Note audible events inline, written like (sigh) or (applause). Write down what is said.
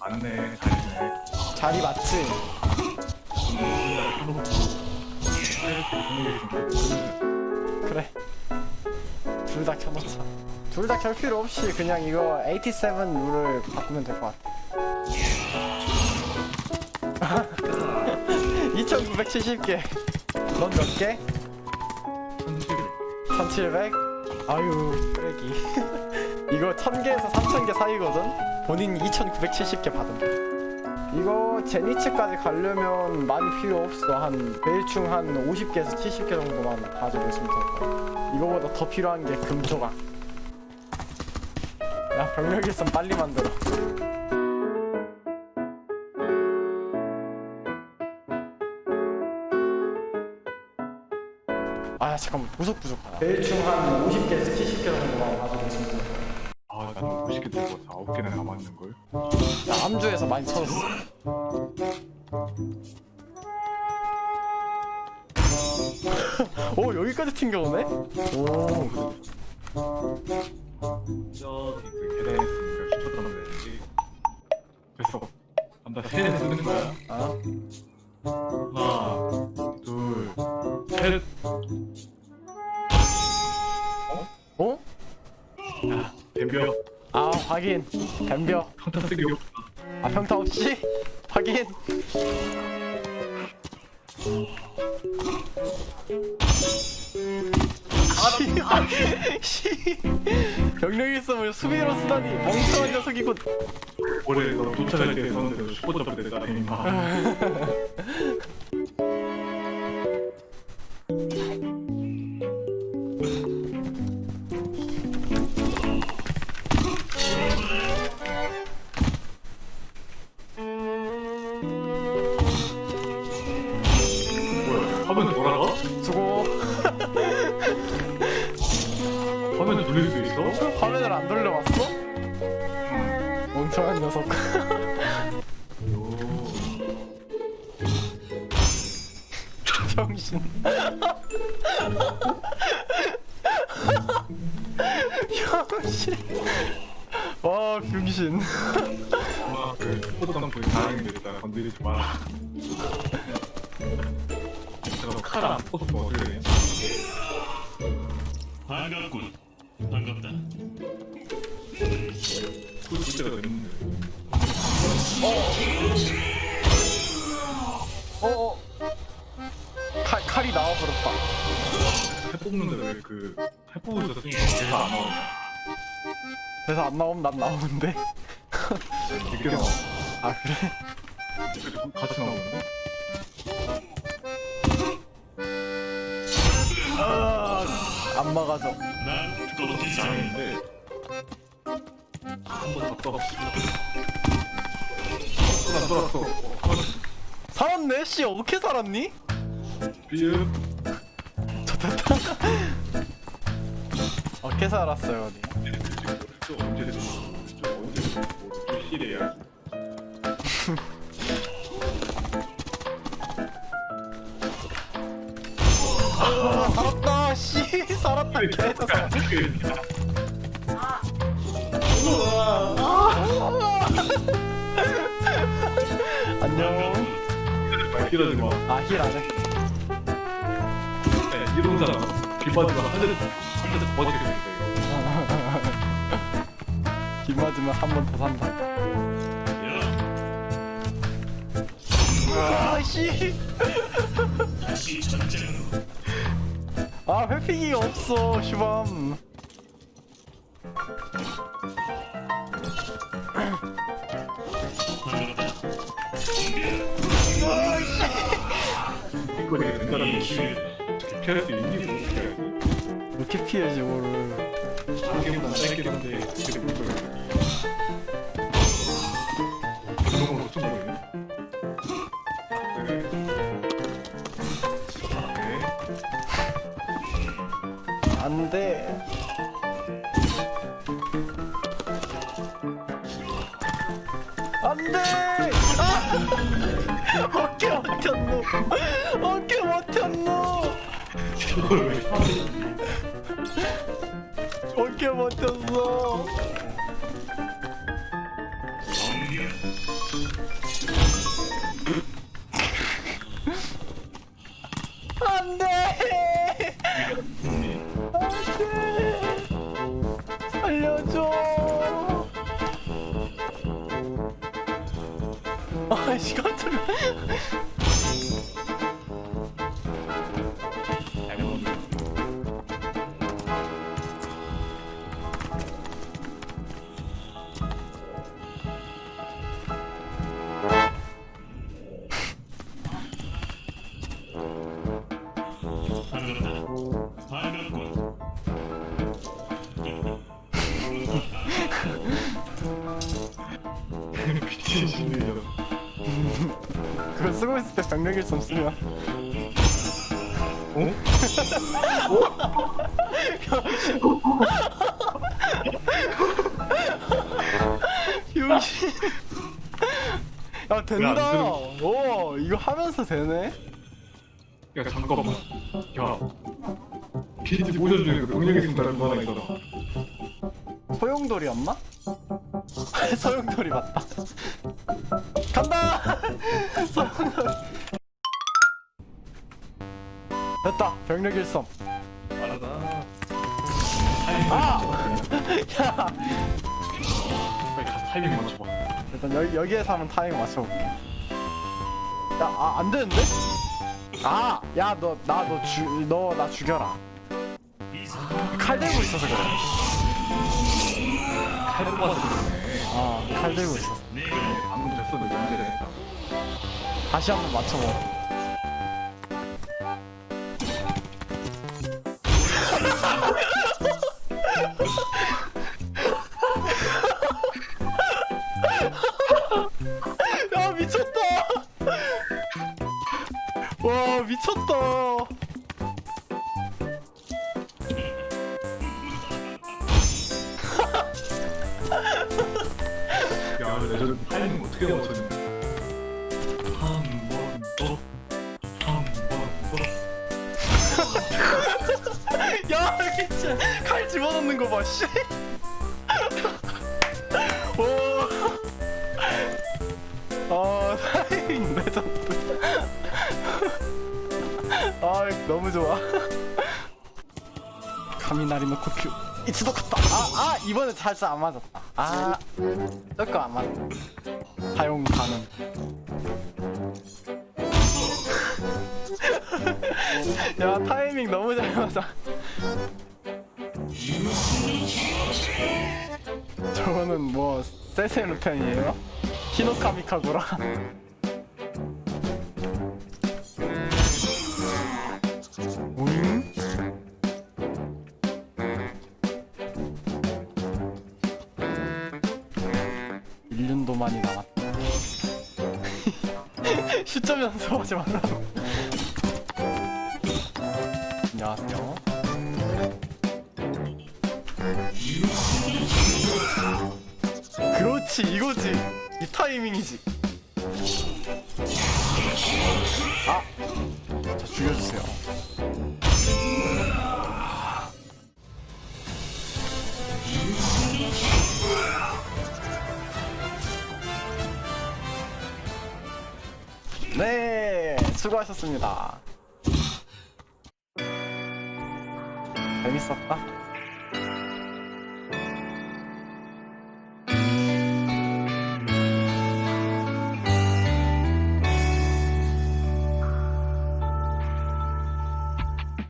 맞네 자리 맞지? 그래. 둘 다 켜놓자. 둘 다 켤 필요 없이 그냥 이거 87 룰을 바꾸면 될 것 같아 2970개. 넌 몇 개? 1700? 아유. 쓰레기. (laughs) 이거 1000개에서 3000개 사이거든? 본인 2970개 받음 이거 제니츠까지 가려면 많이 필요 없어. 한 대충 한 50개에서 70개 정도만 가지고 있으면 될 거야. 이거보다 더 필요한 게 금조각. 야 병력 있으면 빨리 만들어 아 잠깐만 보석 부족하다 대충 한 50개에서 70개 정도만 가지고 거야 아 나는 50개 들고 왔어 9개는 남았는걸 야 암주에서 많이 쳐졌어 오 여기까지 튕겨오네? 오 저기 그 계단에 확인 덤벼 평타 쓰기 없다. 아 평타 없이? 확인. 아니 씨. 병력이 있으면 수비로 쓰다니 멍청한 녀석이군. 올해 너 도착할 때 썼는데 슈퍼 점프 됐다 임마 (laughs) 화면 돌릴 수 있어? 화면을 안 돌려봤어? 멍청한 녀석 (laughs) 정신 병신 와 병신 와, 그 슈퍼 점프 다행히 됐다 건드리지 마라 제가 칼안 어떻게 되냐? 반갑군. 반갑다. 그 문제가 됐는데 어어 칼, 칼이 나와버렸다 해 뽑는데 왜그 해 뽑으셔 쓰니까 대사 안 나오냐? 그래서 안 나오면 난 나오는데 늦게 나와. 아 그래? 그래도 같이 나오는데? 안 막아줘 난 장애. 장인데 한번 왔어. 안 돌았어. 살았네? 씨 어떻게 살았니? 비읍. 좋됐다 어떻게 살았어요 언니? 저 언제. 아 살았다 씨 살았다 안녕 말 길어지 마. 아힐 안해 네, 이동사람. 길 빠지면 한 대, 한대 버티게 됐어 비 맞으면 한 번 더 산다 야, 아씨 다시 전쟁으로. 아 회피기가 없어 슈밤 반갑다. 이거 되게 된 사람이 피할 수 있니? 어떻게 해야지? 이렇게 피해지 되게 불편 안돼! 아! 어깨 막혔노. 어깨 왜 어깨 버텼어 병력 일성 쓰면 용신 야 된다. 왜안 오 이거 하면서 되네? 야 잠깐만. 야. 중에 그 병력이 쓴다는 거 하나 있잖아 소용돌이었나? 소용돌이 맞다. 간다! (laughs) 소용돌이 됐다 병력 일성 알아다 아! 야 빨리 가서 타이밍 맞춰봐 일단 여기, 여기에서 한번 타이밍 맞춰볼게 야, 아, 안 되는데? 아, 야, 너, 나, 너 죽, 너, 나 죽여라. 칼 들고 있어서 그래. 칼 뽑아서 아, 칼 들고 있어. 방금 됐어 너 연결해 다시 한번 맞춰봐. 와, 미쳤다! 야 레전드 타이밍 어떻게 한번 더 한번 더 (laughs) 야, 진짜 칼 집어넣는 거 봐, 씨. 아, 너무 좋아. (laughs) 카미나리 노 코큐. 이치도 컸다. 아, 아, 이번에 살짝 안 맞았다. 아, 저거 안 맞았다. 사용 가능. (laughs) 야, 타이밍 너무 잘 맞아. 저거는 뭐 세세누 편이에요? 히노카미카구라 많이 남았다. (laughs) 시점 연습하지 말라고. 안녕하세요. 그렇지 이거지. 이 타이밍이지 수고하셨습니다. 재밌었다